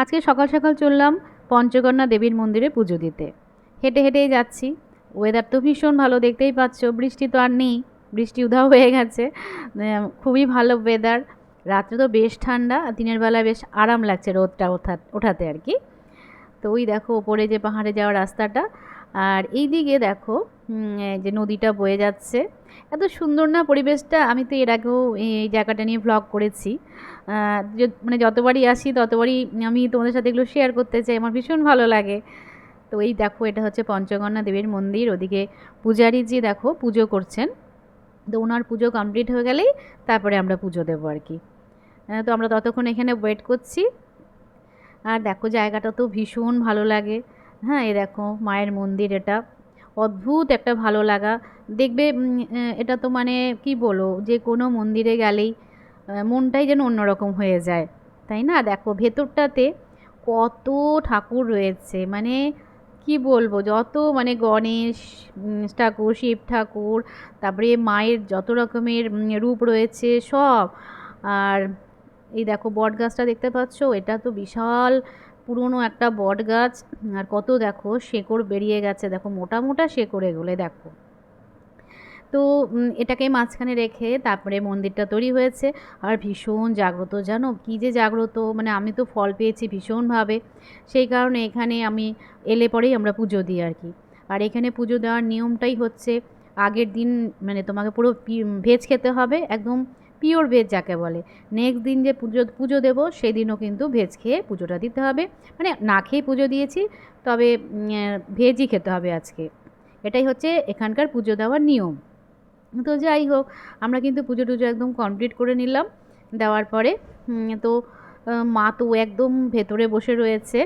আজকে সকাল সকাল চললাম পঞ্চকন্যা দেবীর মন্দিরে পুজো দিতে। হেঁটে হেঁটেই যাচ্ছি। ওয়েদার তো ভীষণ ভালো, দেখতেই পাচ্ছ। বৃষ্টি তো আর নেই, বৃষ্টি উধাও হয়ে গেছে। খুবই ভালো ওয়েদার রাত্রে তো বেশ ঠান্ডা, দিনের বেলা বেশ আরাম লাগছে রোদটা ওঠা, ওঠাতে আর কি। তো ওই দেখো, ওপরে যে পাহাড়ে যাওয়ার রাস্তাটা। আর এই দিকে দেখো যে নদীটা বয়ে যাচ্ছে। এত সুন্দর না পরিবেশটা? আমি তো এর আগেও এই জায়গাটা নিয়ে ভ্লগ করেছি। মানে যতবারই আসি, ততবারই আমি তোমাদের সাথে এগুলো শেয়ার করতে চাই। আমার ভীষণ ভালো লাগে। তো এই দেখো, এটা হচ্ছে পঞ্চগন্যা দেবীর মন্দির। ওদিকে পূজারীজি দেখো, পুজো করছেন। তো ওনার পুজো কমপ্লিট হয়ে গেলেই তারপরে আমরা পুজো দেবো আর কি। তো আমরা ততক্ষণ এখানে ওয়েট করছি। আর দেখো, জায়গাটা তো ভীষণ ভালো লাগে। হ্যাঁ এই দেখো, মায়ের মন্দির এটা। অদ্ভুত একটা ভালো লাগা। দেখবে এটা তো মানে কি বলো যে কোনো মন্দিরে গেলেই মনটাই যেন অন্যরকম হয়ে যায়। তাই না? দেখো, ভেতরটাতে কত ঠাকুর রয়েছে। মানে কি বলব, যত মানে গণেশ ঠাকুর, শিব ঠাকুর, তারপরে মায়ের যত রকমের রূপ রয়েছে সব। আর এই দেখো বট গাছটা দেখতে পাচ্ছ? এটা তো বিশাল পুরনো একটা বট গাছ, আর কত দেখো শেকড় বেরিয়ে গেছে। দেখো মোটা মোটা শেকড় এগুলো, দেখো। তো এটাকে মাঝখানে রেখে তারপরে মন্দিরটা তৈরি হয়েছে। আর ভীষণ জাগ্রত, জানো? কী যে জাগ্রত মানে আমি তো ফল পেয়েছি ভীষণভাবে। সেই কারণে এখানে আমি এলে পরেই আমরা পুজো দিই আর কি। আর এখানে পুজো দেওয়ার নিয়মটাই হচ্ছে, আগের দিন মানে তোমাকে পুরো ভেজ খেতে হবে, একদম পিওর ভেজ যাকে বলে। নেক্সট দিন যে পুজো পুজো দেবো, সেদিনও কিন্তু ভেজ খেয়ে পুজোটা দিতে হবে। মানে না খেয়ে পুজো দিয়েছি, তবে ভেজই খেতে হবে আজকে। এটাই হচ্ছে এখানকার পুজো দেওয়ার নিয়ম। তো যাই হোক, আমরা কিন্তু পুজো টুজো একদম কমপ্লিট করে নিলাম। দেওয়ার পরে তো মা তো একদম ভেতরে বসে রয়েছে।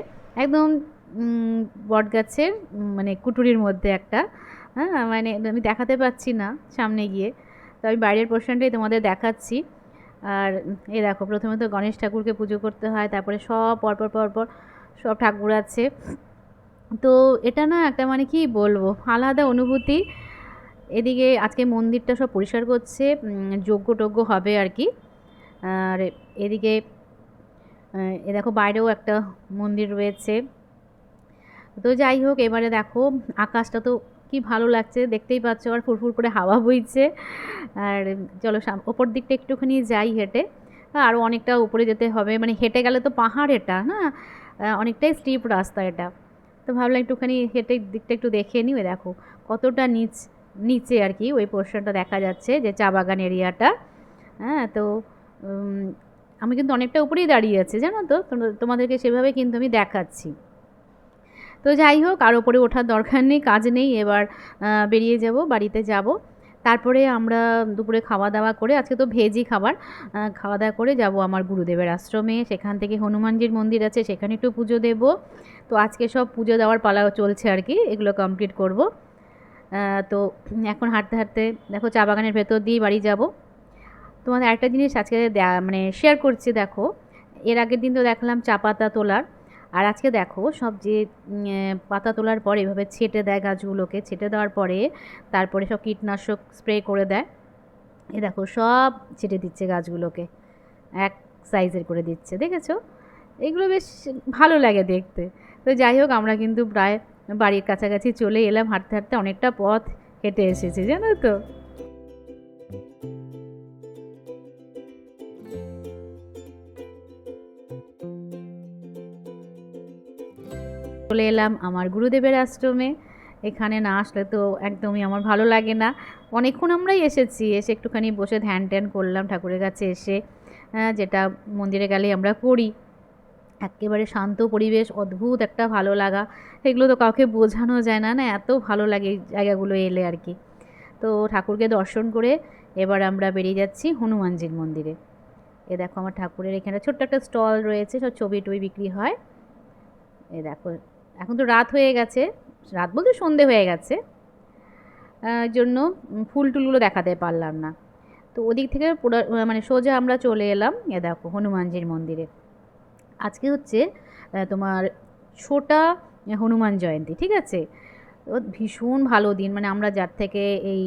একদম বটগাছের মানে কুটুরির মধ্যে একটা। হ্যাঁ মানে আমি দেখাতে পাচ্ছি না সামনে গিয়ে। তো আমি বাইরের পোর্শনটাই তোমাদের দেখাচ্ছি। আর এ দেখো, প্রথমে তো গণেশ ঠাকুরকে পুজো করতে হয়, তারপরে সব পরপর পরপর সব ঠাকুর আছে। তো এটা না একটা মানে কি বলব, আলাদা অনুভূতি। এদিকে আজকে মন্দিরটা সব পরিষ্কার করছে যজ্ঞ টজ্ঞ হবে আর কি। আর এদিকে এ দেখো বাইরেও একটা মন্দির রয়েছে। তো যাই হোক, এবারে দেখো, আকাশটা তো কি ভালো লাগছে? দেখতেই পাচ্ছ আর ফুরফুর করে হাওয়া বইছে। আর চলো ওপর দিকটা একটুখানি যাই হেঁটে। আরও অনেকটা উপরে যেতে হবে। মানে হেঁটে গেলে তো পাহাড় এটা, না? অনেকটাই স্টিপ রাস্তা এটা। তো ভাবলাম একটুখানি হেঁটে দিকটা একটু দেখে নিই। ওই দেখো, কতটা নিচ, নিচে আর কি ওই পোর্শনটা দেখা যাচ্ছে, যে চা বাগান এরিয়াটা হ্যাঁ তো আমি কিন্তু অনেকটা উপরেই দাঁড়িয়ে আছি, জানো তো? তোমাদেরকে সেভাবে কিন্তু আমি দেখাচ্ছি। তো যাই হোক, আর ওপরে ওঠার দরকার নেই, কাজ নেই। এবার বেরিয়ে যাব, বাড়িতে যাব। তারপরে আমরা দুপুরে খাওয়া দাওয়া করে, আজকে তো ভেজই খাবার খাওয়া দাওয়া করে যাব আমার গুরুদেবের আশ্রমে। সেখান থেকে হনুমানজির মন্দির আছে, সেখানে একটু পুজো দেব। তো আজকে সব পুজো দেওয়ার পালাও চলছে আর কি, এগুলো কমপ্লিট করব। তো এখন হাঁটতে হাঁটতে দেখো চা বাগানের ভেতর দিয়ে বাড়ি যাব। তোমাদের একটা জিনিস আজকে মানে শেয়ার করছি, দেখো। এর আগের দিন তো দেখলাম চা পাতা তোলার। আর আজকে দেখো, সব যে পাতা তোলার পরে এভাবে ছেটে দেয় গাছগুলোকে, ছেটে দেওয়ার পরে তারপরে সব কীটনাশক স্প্রে করে দেয়। এ দেখো, সব ছেটে দিচ্ছে গাছগুলোকে, এক সাইজের করে দিচ্ছে, দেখেছ? এগুলো বেশ ভালো লাগে দেখতে। তো যাই হোক, আমরা কিন্তু প্রায় বাড়ির কাছাকাছি চলে এলাম, হাঁটতে হাঁটতে অনেকটা পথ হেঁটে এসেছি, জানো তো? চলে এলাম আমার গুরুদেবের আশ্রমে। এখানে না আসলে তো একদমই আমার ভালো লাগে না। অনেকক্ষণ আমরাই এসেছি, এসে একটুখানি বসে ধ্যান ট্যান করলাম ঠাকুরের কাছে এসে যেটা মন্দিরে গেলে আমরা করি। একেবারে শান্ত পরিবেশ, অদ্ভুত একটা ভালো লাগা। এগুলো তো কাউকে বোঝানো যায় না না এত ভালো লাগে এই জায়গাগুলো এলে আর কি। তো ঠাকুরকে দর্শন করে এবার আমরা বেরিয়ে যাচ্ছি হনুমানজির মন্দিরে। এ দেখো আমার ঠাকুরের এখানে ছোট্ট একটা স্টল রয়েছে, সব ছবি টবি বিক্রি হয়। এ দেখো এখন তো রাত হয়ে গেছে। রাত বলতে সন্ধে হয়ে গেছে। জন্য ফুল টুলগুলো দেখাতে পারলাম না। তো ওদিক থেকে পুরো মানে সোজা আমরা চলে এলাম, এ দেখো, হনুমানজির মন্দিরে। আজকে হচ্ছে তোমার ছোটা হনুমান জয়ন্তী, ঠিক আছে? ও ভীষণ ভালো দিন। মানে আমরা যার থেকে এই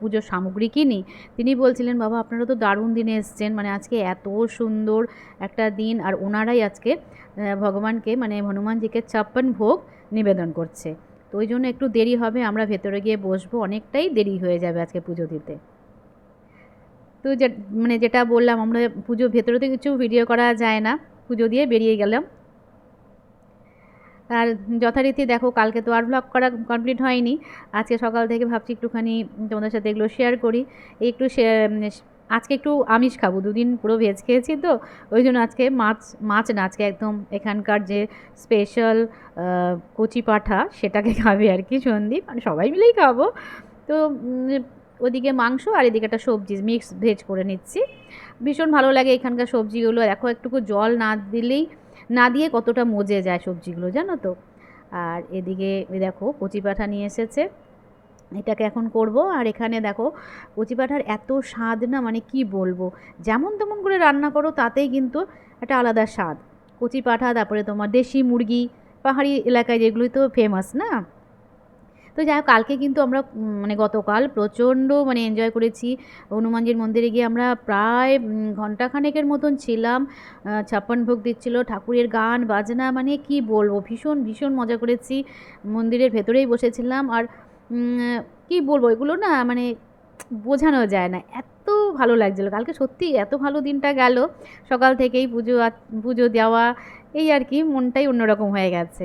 পুজোর সামগ্রী কিনি, তিনি বলছিলেন, বাবা, আপনারা তো দারুণ দিনে এসছেন। মানে আজকে এত সুন্দর একটা দিন। আর ওনারাই আজকে ভগবানকে মানে হনুমানজিকে ছাপ্পান ভোগ নিবেদন করছে। তো ওই জন্য একটু দেরি হবে, আমরা ভেতরে গিয়ে বসবো, অনেকটাই দেরি হয়ে যাবে আজকে পুজো দিতে। তো যে মানে যেটা বললাম, আমরা পুজো ভেতরে তো কিছু ভিডিও করা যায় না। পুজো দিয়ে বেরিয়ে গেলাম। আর যথারীতি দেখো, কালকে তো আর ব্লগ করা কমপ্লিট হয়নি। আজকে সকাল থেকে ভাবছি একটুখানি তোমাদের সাথে এগুলো শেয়ার করি। একটু আজকে একটু আমিষ খাব, দুদিন পুরো ভেজ খেয়েছি তো, ওই জন্য আজকে মাছ মাছ না, আজকে একদম এখানকার যে স্পেশাল কচি পাঠা, সেটাকে খাবে আর কি সন্দীপ মানে সবাই মিলেই খাব। তো ওদিকে মাংস আর এদিকে একটা সবজি মিক্স ভেজ করে নিচ্ছি। ভীষণ ভালো লাগে এখানকার সবজিগুলো। দেখো, একটুকু জল না দিলেই না দিয়ে কতটা মজে যায় সবজিগুলো, জানো তো? আর এদিকে দেখো কচি পাঠা নিয়ে এসেছে। এটাকে এখন করব। আর এখানে দেখো কচি পাঠার এত স্বাদ না মানে কি বলব? যেমন তেমন করে রান্না করো, তাতেই কিন্তু একটা আলাদা স্বাদ। কচি পাঠা, তারপরে তোমার দেশি মুরগি, পাহাড়ি এলাকায় যেগুলোই তো ফেমাস না? তো যাই হোক, কালকে কিন্তু আমরা মানে গতকাল প্রচণ্ড মানে এনজয় করেছি। হনুমানজির মন্দিরে গিয়ে আমরা প্রায় ঘন্টাখানেকের মতন ছিলাম। ছাপ্পান ভোগ দিচ্ছিল, ঠাকুরের গান, বাজনা মানে কি বলব, ভীষণ ভীষণ মজা করেছি। মন্দিরের ভেতরেই বসেছিলাম। আর কি বলব, এগুলো না মানে বোঝানো যায় না। এত ভালো লাগছিল। কালকে সত্যি এত ভালো দিনটা গেল। সকাল থেকেই পুজো পুজো দেওয়া, এই আর কি, মনটাই অন্যরকম হয়ে গেছে।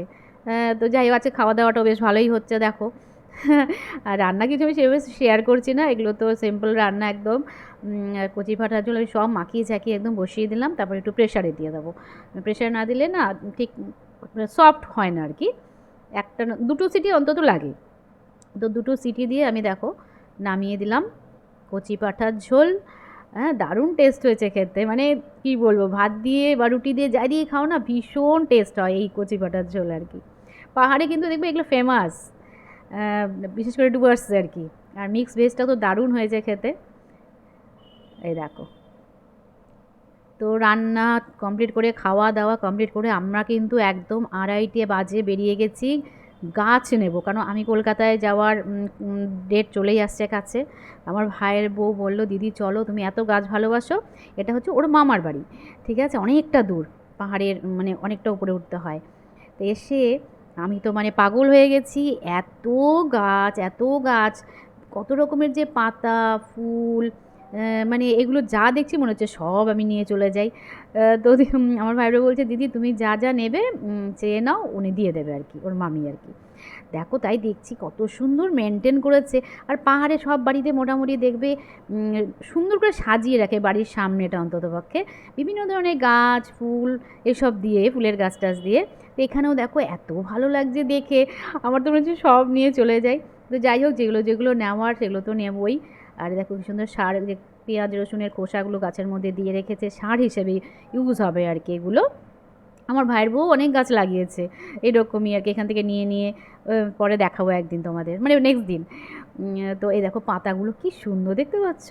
তো যাই হোক, আজকে খাওয়া দাওয়াটাও বেশ ভালোই হচ্ছে, দেখো। আর রান্না কিছু আমি সেভাবে শেয়ার করছি না, এগুলো তো সিম্পল রান্না একদম। কচি ফাটার জন্য আমি সব মাখিয়ে চাকিয়ে একদম বসিয়ে দিলাম, তারপর একটু প্রেশারে দিয়ে দেবো। প্রেশার না দিলে না ঠিক সফট হয় না আর কি একটা দুটো সিটি অন্তত লাগে। তো দুটো সিটি দিয়ে আমি দেখো, নামিয়ে দিলাম কচি পাঠার ঝোল। হ্যাঁ দারুণ টেস্ট হয়েছে খেতে। মানে কি বলব, ভাত দিয়ে বা রুটি দিয়ে যাই দিয়ে খাও না, ভীষণ টেস্ট হয় এই কচি পাঠার ঝোল আর কি। পাহাড়ে কিন্তু দেখবে এগুলো ফেমাস বিশেষ করে ডুয়ার্সে আর কি। আর মিক্স ভেজটা তো দারুণ হয়েছে খেতে। এই দেখো। তো রান্না কমপ্লিট করে খাওয়া দাওয়া কমপ্লিট করে আমরা কিন্তু একদম আড়াইটে বাজে বেরিয়ে গেছি। গাছ নেব, কারণ আমি কলকাতায় যাওয়ার ডেট চলেই আসছে কাছে। আমার ভাইয়ের বউ বলল, দিদি, চলো, তুমি এত গাছ ভালোবাসো। এটা হচ্ছে ওর মামার বাড়ি। ঠিক আছে? অনেকটা দূর। পাহাড়ের মানে অনেকটা উপরে উঠতে হয়। তো এসে আমি তো মানে পাগল হয়ে গেছি। এত গাছ এত গাছ, কত রকমের যে পাতা, ফুল মানে এগুলো যা দেখছি মনে হচ্ছে সব আমি নিয়ে চলে যাই। তো আমার ভাইরা বলছে, দিদি, তুমি যা যা নেবে চেয়ে নাও, উনি দিয়ে দেবে আর কি ওর মামি আর কি দেখো তাই দেখছি, কত সুন্দর মেনটেন করেছে। আর পাহাড়ে সব বাড়িতে মোটামুটি দেখবে সুন্দর করে সাজিয়ে রাখে বাড়ির সামনেটা অন্তত পক্ষে বিভিন্ন ধরনের গাছ, ফুল এসব দিয়ে, ফুলের গাছ টাছ দিয়ে। তো এখানেও দেখো এত ভালো লাগছে দেখে। আমার তো মনে হচ্ছে সব নিয়ে চলে যাই। তো যাই হোক, যেগুলো যেগুলো নেওয়ার সেগুলো তো নেবই। আর দেখো কি সুন্দর সার যে পেঁয়াজ, রসুনের খোসাগুলো গাছের মধ্যে দিয়ে রেখেছে। সার হিসেবে ইউজ হবে আর কি এগুলো। আমার ভাইয়ের বউ অনেক গাছ লাগিয়েছে। এরকমই আর কি, এখান থেকে নিয়ে নিয়ে পরে দেখাবো একদিন তোমাদের। মানে নেক্সট দিন। তো এই দেখো পাতাগুলো কি সুন্দর দেখতে পাচ্ছ?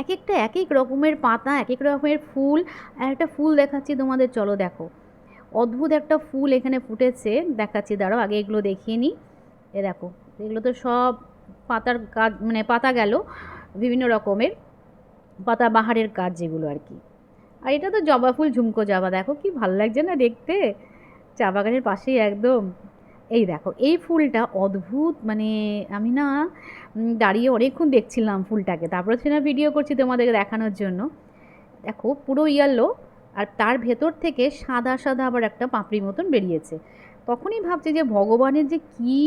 এক একটা এক এক রকমের পাতা এক এক রকমের ফুল। আর একটা ফুল দেখাচ্ছি তোমাদের, চলো দেখো। অদ্ভুত একটা ফুল এখানে ফুটেছে। দেখাচ্ছি, দাঁড়াও, আগে এগুলো দেখিয়ে নিই। এ দেখো, এগুলো তো সব পাতার কাজ মানে পাতা গেল, বিভিন্ন রকমের পাতা বাহারের কাজ যেগুলো আর কি। আর এটা তো জবা ফুল ঝুমকো জবা, দেখো কি ভালো লাগছে না দেখতে? চা বাগানের পাশেই একদম। এই দেখো, এই ফুলটা অদ্ভুত মানে আমি না দাঁড়িয়ে অনেকক্ষণ দেখছিলাম ফুলটাকে। তারপরে সেটা ভিডিও করছি তোমাদেরকে দেখানোর জন্য। দেখো, পুরো ইয়েলো আর তার ভেতর থেকে সাদা সাদা আবার একটা পাপড়ি মতন বেরিয়েছে। তখনই ভাবছি যে ভগবানের যে কী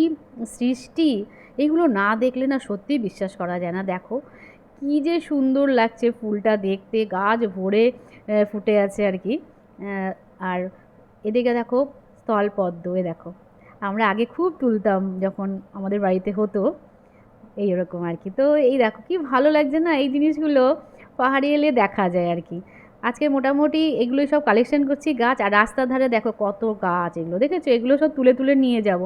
সৃষ্টি, এগুলো না দেখলে না সত্যি বিশ্বাস করা যায় না। দেখো কী যে সুন্দর লাগছে ফুলটা দেখতে, গাছ ভরে ফুটে আছে আর কি। আর এদিকে দেখো স্থলপদ্ম, এ দেখো। আমরা আগে খুব তুলতাম যখন আমাদের বাড়িতে হতো এই ওরকম আর কি। তো এই দেখো কি ভালো লাগছে না? এই জিনিসগুলো পাহাড়ি এলে দেখা যায় আর কি। আজকে মোটামুটি এগুলোই সব কালেকশন করছি, গাছ আর রাস্তার ধারে দেখো কত গাছ এগুলো। দেখেছ? এগুলো সব তুলে তুলে নিয়ে যাব।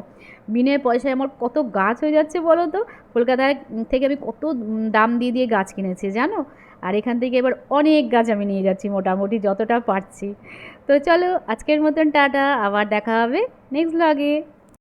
বিনে পয়সায় আমার কত গাছ হয়ে যাচ্ছে বলো তো? কলকাতায় থেকে আমি কত দাম দিয়ে দিয়ে গাছ কিনেছি, জানো? আর এখান থেকে এবার অনেক গাছ আমি নিয়ে যাচ্ছি মোটামুটি যতটা পারছি। তো চলো আজকের মতন টাটা, আবার দেখা হবে নেক্সট ব্লগে